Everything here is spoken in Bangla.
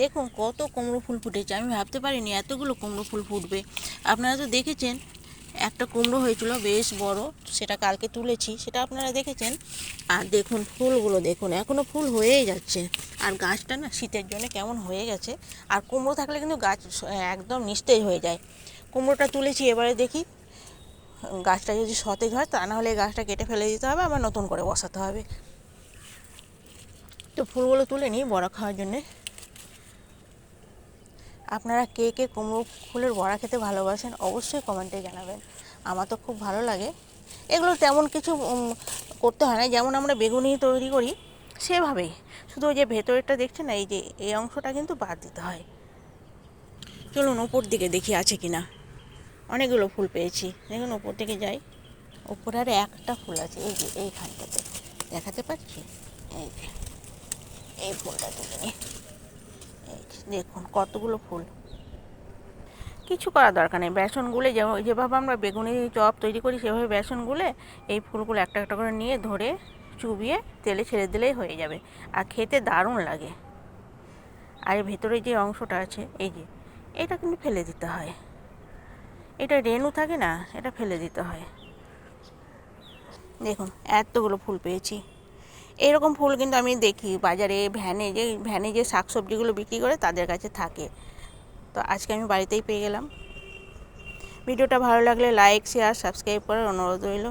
দেখুন কত কুমড়ো ফুল ফুটেছে। আমি ভাবতে পারিনি এতগুলো কুমড়ো ফুল ফুটবে। আপনারা তো দেখেছেন, একটা কুমড়ো হয়েছিল বেশ বড়, সেটা কালকে তুলেছি, সেটা আপনারা দেখেছেন? আর দেখুন ফুলগুলো, দেখুন এখনও ফুল হয়েই যাচ্ছে। আর গাছটা না শীতের জন্য কেমন হয়ে গেছে। আর কুমড়ো থাকলে কিন্তু গাছ একদম নিস্তেজ হয়ে যায়। কুমড়োটা তুলেছি, এবারে দেখি, গাছটা যদি সতেজ হয়, তা নাহলে গাছটা কেটে ফেলে দিতে হবে, আবার নতুন করে বসাতে হবে। তো ফুলগুলো তুলে নিই বড়া খাওয়ার জন্যে। আপনারা কে কে কুমড়ো ফুলের বড়া খেতে ভালোবাসেন অবশ্যই কমেন্টে জানাবেন। আমার তো খুব ভালো লাগে। এগুলো তেমন কিছু করতে হয় না। যেমন আমরা বেগুনি তৈরি করি, সেভাবেই। শুধু ওই যে ভেতরেরটা দেখছেন না, এই যে, এই অংশটা কিন্তু বাদ দিতে হয়। চলুন ওপর দিকে দেখি আছে কি না অনেকগুলো ফুল পেয়েছি। দেখুন ওপর দিকে যাই। ওপরে আর একটা ফুল আছে। এই যে, এইখানটাতে। দেখাতে পাচ্ছি? এই যে, এই ফুলটা তুলে দেখুন, কতগুলো ফুল। কিছু করার দরকার নেই। বেসন গুলে যেভাবে যেভাবে আমরা বেগুনি চপ তৈরি করি, সেভাবে বেসন গুলে এই ফুলগুলো একটা একটা করে নিয়ে ধরে চুবিয়ে তেলে ছেড়ে দিলেই হয়ে যাবে। আর খেতে দারুণ লাগে। আর এর ভেতরে যে অংশটা আছে, এই যে, এটা কিন্তু ফেলে দিতে হয়। এটা রেণু থাকে না, এটা ফেলে দিতে হয়। দেখুন, এতগুলো ফুল পেয়েছি। এরকম ফুল কিন্তু আমি দেখি। বাজারে ভ্যানে যে ভ্যানে যে শাকসবজিগুলো বিক্রি করে তাদের কাছে থাকে। তো আজকে আমি বাড়িতেই পেয়ে গেলাম। ভিডিওটা ভালো লাগলে লাইক শেয়ার সাবস্ক্রাইব করার অনুরোধ রইল।